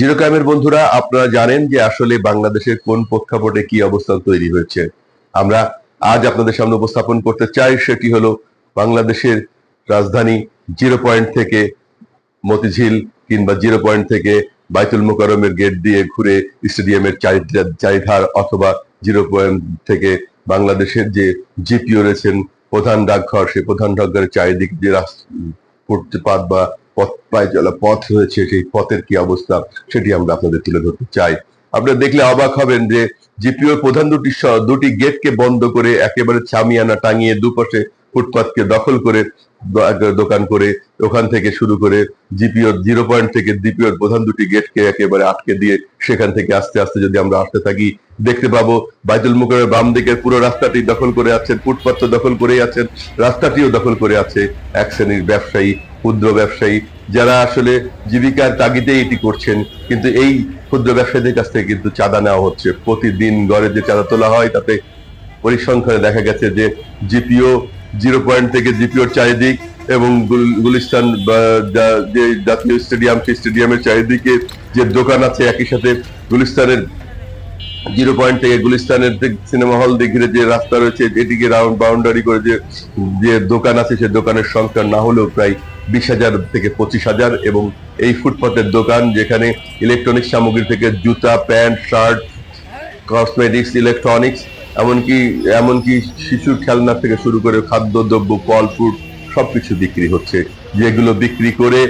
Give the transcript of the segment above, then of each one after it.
Zero ক্রাইমের বন্ধুরা, আপনারা জানেন যে আসলে বাংলাদেশের কোন প্রেক্ষাপটে কি অবস্থান তৈরি হয়েছে। আমরা আজ আপনাদের সামনে উপস্থাপন করতে চাই, সেটি হলো বাংলাদেশের রাজধানী জিরো পয়েন্ট থেকে মতিঝিল কিংবা জিরো পয়েন্ট থেকে বাইতুল মোকারমের গেট দিয়ে ঘুরে স্টেডিয়ামের চারিধা- চারিধার অথবা জিরো পয়েন্ট থেকে বাংলাদেশের যে জিপিও রয়েছেন, প্রধান ডাকঘর, সেই প্রধান ডাকঘরের চারিদিক যে ফুটপাত বা পথ পায়ে চলা পথ রয়েছে সেই পথের কি অবস্থা সেটি আমরা আপনাদের তুলে ধরতে চাই। আপনারা দেখলে অবাক হবেন যে জিপিওর প্রধান দুটি দুটি গেটকে বন্ধ করে একেবারে ছামিয়ানা টাঙিয়ে দুপাশে ফুটপাতকে দখল করে দোকান করে ওখান থেকে শুরু করে জিপিওর জিরো পয়েন্ট থেকে জিপিওর প্রধান দুটি গেটকে একেবারে আটকে দিয়ে সেখান থেকে আস্তে আস্তে যদি আমরা আসতে থাকি, দেখতে পাবো বাইতুল মুখের বাম দিকের পুরো রাস্তাটি দখল করে আছেন ফুটপাত তো দখল করেই আছেন রাস্তাটিও দখল করে আছে এক শ্রেণির ব্যবসায়ী ক্ষুদ্র ব্যবসায়ী, যারা আসলে জীবিকার তাগিদে এটি করছেন, কিন্তু এই ক্ষুদ্র ব্যবসায়ীদের কাছ থেকে কিন্তু চাঁদা নেওয়া হচ্ছে। প্রতিদিন গড়ে যে চাঁদা তোলা হয়, তাতে পরিসংখ্যানে দেখা গেছে যে জিপিও জিরো পয়েন্ট থেকে জিপিওর চারিদিক এবং গুলিস্তান যে জাতীয় স্টেডিয়াম, সেই স্টেডিয়ামের চারিদিকে যে দোকান আছে, একই সাথে গুলিস্তানের জিরো পয়েন্ট থেকে গুলিস্তানের সিনেমা হল দিকে যে রাস্তা রয়েছে এটিকে রাউন্ড বাউন্ডারি করে যে যে দোকান আছে সেই দোকানের সংখ্যা না হলেও প্রায় বিশ হাজার থেকে পঁচিশ হাজার এবং এই ফুটপাতের দোকান যেখানে ইলেকট্রনিক্স সামগ্রী থেকে জুতা, প্যান্ট, শার্ট কসমেটিক্স ইলেকট্রনিক্স এমনকি এমনকি শিশুর খেলনা থেকে শুরু করে খাদ্যদ্রব্য ফল ফ্রুট সবকিছু বিক্রি হচ্ছে। যেগুলো বিক্রি করে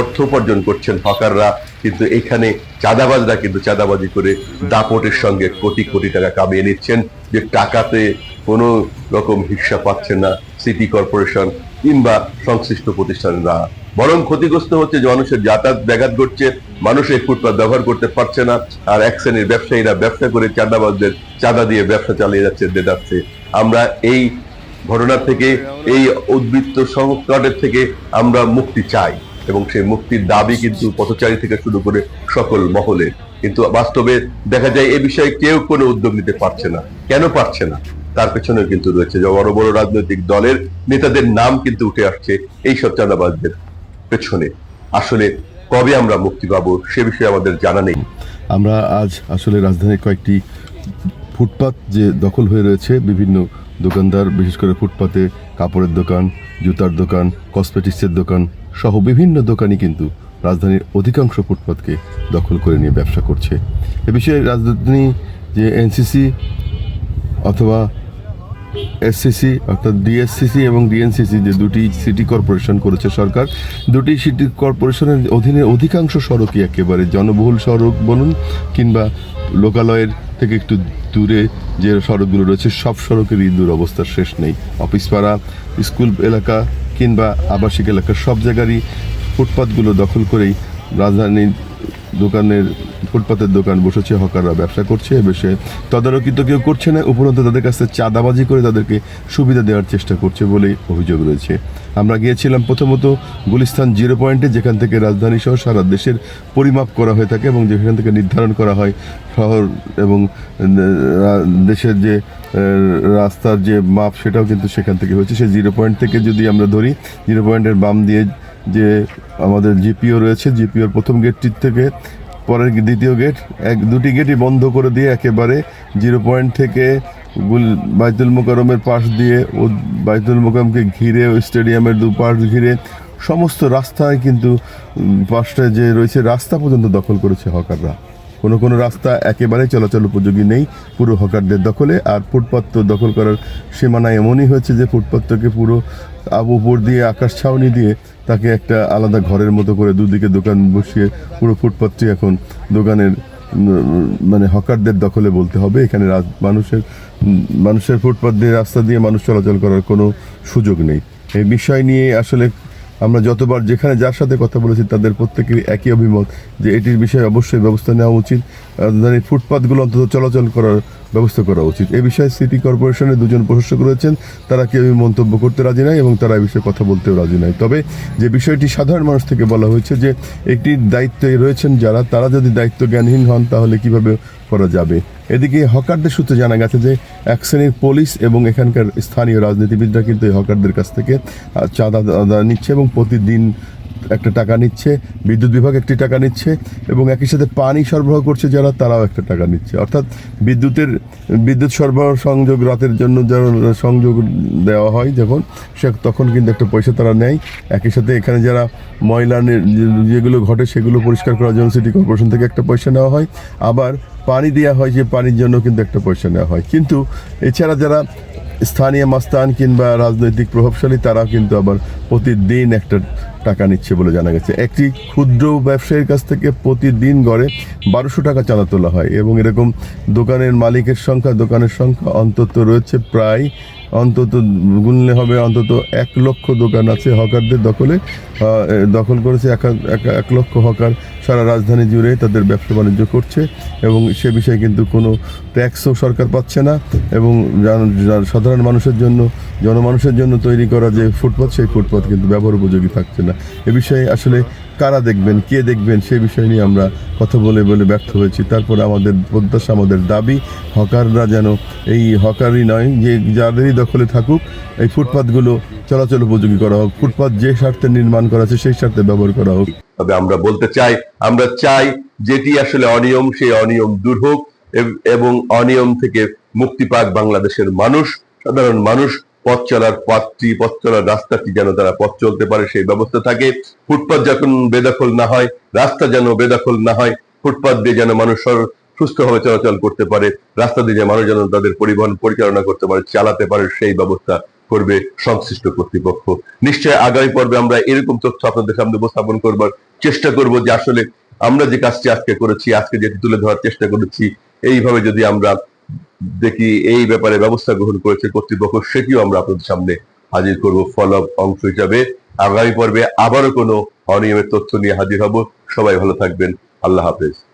অর্থ উপার্জন করছেন হকাররা, কিন্তু এখানে চাঁদাবাজরা কিন্তু চাঁদাবাজি করে দাপটের সঙ্গে কোটি কোটি টাকা কামিয়ে নিচ্ছেন, যে টাকাতে কোনো রকম হিস্সা পাচ্ছে না সিটি কর্পোরেশন কিংবা সংশ্লিষ্ট প্রতিষ্ঠানরা। বরং ক্ষতিগ্রস্ত হচ্ছে যে মানুষের যাতায়াত ব্যাঘাত ঘটছে, মানুষ এই ফুটপাত ব্যবহার করতে পারছে না, আর এক শ্রেণির ব্যবসায়ীরা ব্যবসা করে চাঁদাবাজদের চাঁদা দিয়ে ব্যবসা চালিয়ে যাচ্ছে দেদাচ্ছে আমরা এই ঘটনা থেকে, এই উদ্বৃত্ত সংকটের থেকে আমরা মুক্তি চাই। এবং সেই মুক্তির দাবি কিন্তু পথচারী থেকে শুরু করে সকল মহলে। কিন্তু বাস্তবে দেখা যায় এ বিষয়ে কেউ কোনো উদ্যোগ নিতে পারছে না। কেন পারছে না? তার পেছনে কিন্তু রয়েছে যে বড় বড় রাজনৈতিক দলের নেতাদের নাম কিন্তু উঠে আসছে এই সব চাঁদাবাজদের পেছনে। আসলে কবে আমরা মুক্তি পাবো সে বিষয়ে আমাদের জানা নেই। আমরা আজ আসলে রাজধানীর কয়েকটি ফুটপাত যে দখল হয়ে রয়েছে, বিভিন্ন দোকানদার, বিশেষ করে ফুটপাতে কাপড়ের দোকান, জুতার দোকান, কসমেটিক্সের দোকান সহ বিভিন্ন দোকানই কিন্তু রাজধানীর অধিকাংশ ফুটপাতকে দখল করে নিয়ে ব্যবসা করছে। এ বিষয়ে রাজধানী যে এনসিসি অথবা এসসিসি অর্থাৎ ডিএসসিসি এবং ডিএনসিসি যে দুটি সিটি কর্পোরেশন করেছে সরকার, দুটি সিটি কর্পোরেশনের অধীনে অধিকাংশ সড়কই একেবারে জনবহুল সড়ক বলুন কিংবা লোকালয়ের থেকে একটু দূরে যে সড়কগুলো রয়েছে, সব সড়কেরই দুরবস্থার শেষ নেই। অফিস পাড়া স্কুল এলাকা কিংবা আবাসিক এলাকা, সব জায়গারই ফুটপাথগুলো দখল করেই রাজধানীর দোকানের ফুটপাতের দোকান বসেছে, হকাররা ব্যবসা করছে, এ বিষয়ে তদারকি তো কেউ করছে না, উপরন্তু তাদের কাছে চাঁদাবাজি করে তাদেরকে সুবিধা দেওয়ার চেষ্টা করছে বলেই অভিযোগ রয়েছে। আমরা গিয়েছিলাম প্রথমত গুলিস্তান জিরো পয়েন্টে, যেখান থেকে রাজধানী সহ সারা দেশের পরিমাপ করা হয়ে থাকে এবং যেখান থেকে নির্ধারণ করা হয় শহর এবং দেশের যে রাস্তার যে মাপ সেটাও কিন্তু সেখান থেকে হয়েছে। সেই জিরো পয়েন্ট থেকে যদি আমরা ধরি, জিরো পয়েন্টের বাম দিয়ে যে আমাদের জিপিও রয়েছে, জিপিওর প্রথম গেটটির থেকে পরের দ্বিতীয় গেট এক, দুটি গেটই বন্ধ করে দিয়ে একেবারে জিরো পয়েন্ট থেকে গুল, বাইতুল মোকারমের পাশ দিয়ে ও বাইতুল মোকারমকে ঘিরে স্টেডিয়ামের দুপাশ ঘিরে সমস্ত রাস্তায় কিন্তু পাশটায় যে রয়েছে, রাস্তা পর্যন্ত দখল করেছে হকাররা। কোনো কোনো রাস্তা একেবারেই চলাচল উপযোগী নেই। পুরো হকারদের দখলে আর ফুটপাত তো দখল করার সীমানা এমনই হয়েছে যে ফুটপাতটাকে পুরো আব উপর দিয়ে আকাশ ছাউনি দিয়ে তাকে একটা আলাদা ঘরের মতো করে দুদিকে দোকান বসিয়ে পুরো ফুটপাতটি এখন দোকানের মানে হকারদের দখলে বলতে হবে। এখানে মানুষের মানুষের ফুটপাত দিয়ে রাস্তা দিয়ে মানুষ চলাচল করার কোনো সুযোগ নেই। এই বিষয় নিয়ে আসলে আমরা যতবার যেখানে যার সাথে কথা বলেছি, তাদের প্রত্যেকেরই একই অভিমত যে এটির বিষয়ে অবশ্যই ব্যবস্থা নেওয়া উচিত। রাজধানীর ফুটপাতগুলো অন্তত চলাচল করার ব্যবস্থা করা উচিত। এ বিষয়ে সিটি কর্পোরেশনের দুজন প্রশাসক রয়েছেন। তারা কেউ মন্তব্য করতে রাজি নাই এবং তারা এই বিষয়ে কথা বলতেও রাজি নাই। তবে যে বিষয়টি সাধারণ মানুষ থেকে বলা হয়েছে যে একটি দায়িত্বে রয়েছেন যারা, তারা যদি দায়িত্ব জ্ঞানহীন হন, তাহলে কীভাবে করা যাবে। এদিকে হকারদের সূত্রে জানা গেছে যে, এক শ্রেণির পুলিশ এবং এখানকার স্থানীয় রাজনীতিবিদরা কিন্তু এই হকারদের কাছ থেকে চাঁদা নিচ্ছে এবং প্রতিদিন একটা টাকা নিচ্ছে, বিদ্যুৎ বিভাগ একটি টাকা নিচ্ছে, এবং একই সাথে পানি সরবরাহ করছে যারা, তারাও একটা টাকা নিচ্ছে। অর্থাৎ বিদ্যুতের, বিদ্যুৎ সরবরাহ সংযোগ, রাতের জন্য যারা সংযোগ দেওয়া হয় যখন, সে তখন কিন্তু একটা পয়সা তারা নেয়। একই সাথে এখানে যারা ময়লা যেগুলো ঘটে সেগুলো পরিষ্কার করার জন্য সিটি কর্পোরেশন থেকে একটা পয়সা নেওয়া হয়। আবার পানি দেওয়া হয়, যে পানির জন্য কিন্তু একটা পয়সা নেওয়া হয়। কিন্তু এছাড়া যারা স্থানীয় মাস্তান কিংবা রাজনৈতিক প্রভাবশালী, তারাও কিন্তু আবার প্রতিদিন একটা টাকা নিচ্ছে বলে জানা গেছে। একটি ক্ষুদ্র ব্যবসায়ীর কাছ থেকে প্রতিদিন গড়ে বারোশো টাকা চাঁদা তোলা হয় এবং এরকম দোকানের মালিকের সংখ্যা, দোকানের সংখ্যা অন্তত রয়েছে প্রায় অন্তত গুনলে হবে অন্তত এক লক্ষ দোকান আছে হকারদের দখলে। দখল করেছে এক লক্ষ হকার সারা রাজধানী জুড়ে তাদের ব্যবসা বাণিজ্য করছে এবং সে বিষয়ে কিন্তু কোনো ট্যাক্সও সরকার পাচ্ছে না এবং সাধারণ মানুষের জন্য, জনমানুষের জন্য তৈরি করা যে ফুটপাত, সেই ফুটপাত কিন্তু ব্যবহার উপযোগী থাকছে না। এ বিষয়ে আসলে কারা দেখবেন, কে দেখবেন, সে বিষয় নিয়ে আমরা কথা বলে বলে ব্যর্থ হয়েছি। তারপরে আমাদের প্রত্যাশা, আমাদের দাবি, হকাররা যেন এই হকারই নয়, যে যাদেরই দখলে থাকুক, এই ফুটপাতগুলো চলাচল উপযোগী করা হোক, ফুটপাত যে স্বার্থে নির্মাণ করা আছে, সেই স্বার্থে ব্যবহার করা হোক। তবে আমরা বলতে চাই, আমরা চাই যেটি আসলে অনিয়ম, সেই অনিয়ম দূর হোক, এবং অনিয়ম থেকে মুক্তি পাক বাংলাদেশের মানুষ, সাধারণ মানুষ পথ চলার পথটি, পথ চলার রাস্তাটি যেন তারা পথ চলতে পারে, সেই ব্যবস্থা থাকে। ফুটপাত যখন বেদখল না হয়, রাস্তা যেন বেদখল না হয়, ফুটপাত দিয়ে যেন মানুষ সুস্থভাবে চলাচল করতে পারে, রাস্তা দিয়ে যে মানুষ যেন তাদের পরিবহন পরিচালনা করতে পারে, চালাতে পারে, সেই ব্যবস্থা করবে সংশ্লিষ্ট কর্তৃপক্ষ। নিশ্চয় আগামী পর্বে আমরা এরকম তথ্য আপনাদের সামনে উপস্থাপন করবার চেষ্টা করব যে আসলে আমরা যে কাজটি আজকে করেছি, আজকে যেটি তুলে ধরার চেষ্টা করেছি, এইভাবে যদি আমরা দেখি এই ব্যাপারে ব্যবস্থা গ্রহণ করেছে কর্তৃপক্ষ, সেটিও আমরা আপনাদের সামনে হাজির করব ফলো অংশ হিসাবে। আগামী পর্বে আবারও কোনো অনিয়মের তথ্য নিয়ে হাজির হব। সবাই ভালো থাকবেন। আল্লাহ হাফেজ।